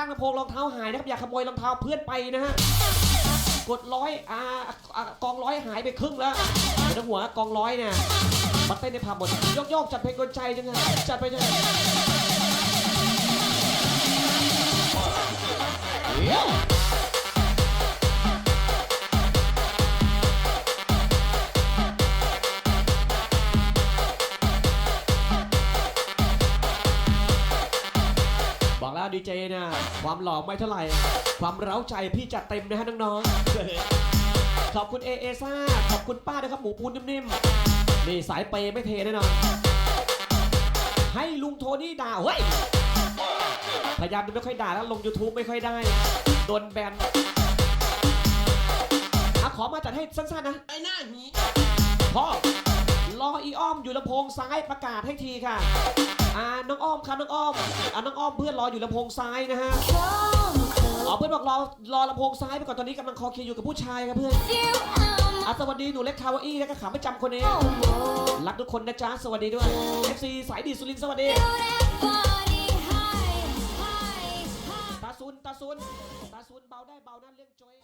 ข้างลำโพงรองเท้าหายนะครับ อย่าขโมยรองเท้าเพื่อนไปนะฮะ กดร้อยอ่าอ่ากองร้อยหายไปครึ่งแล้วไม่ต้องหัวงกองร้อยเนี่ยบัตเต้นในผับหมดโยกจัดเพลงกลใจจังไงจัดไปจัง บอกแล้วดีเจนะความหล่อไม่เท่าไหร่ ความเร้าใจพี่จัดเต็มนะฮะน้องๆขอบคุณเอเอซ่าขอบคุณป้านะครับหมูปูนนิ่มๆนี่สายเปย์ไม่เทแน่นอนให้ลุงโทนี่ด่าเฮ้ยพยายามจะไม่ค่อยด่าแล้วลง YouTube ไม่ค่อยได้โดนแบนอะขอมาจัดให้สั้นๆนะไอ้หน้าหมี อยู่ลำโพงซ้ายประกาศให้ทีค่ะอ่าน้องอ้อมครับน้องอ้อมอ่าน้องอ้อมเพื่อนรออยู่ลำโพงซ้ายนะฮะอ๋อเพื่อนบอกรอรอลำโพงซ้ายไปก่อนตอนนี้กำลังคอเคียอยู่กับผู้ชายครับเพื่อนอะสวัสดีหนูเล็กคาวาอี้แล้วก็ขาประจำคนนี้รักทุกคนนะจ๊ะสวัสดีด้วย FC สายดีสุรินสวัสดีตาซุนตาซุนตาซุนเบาได้เบานะเรื่องจอย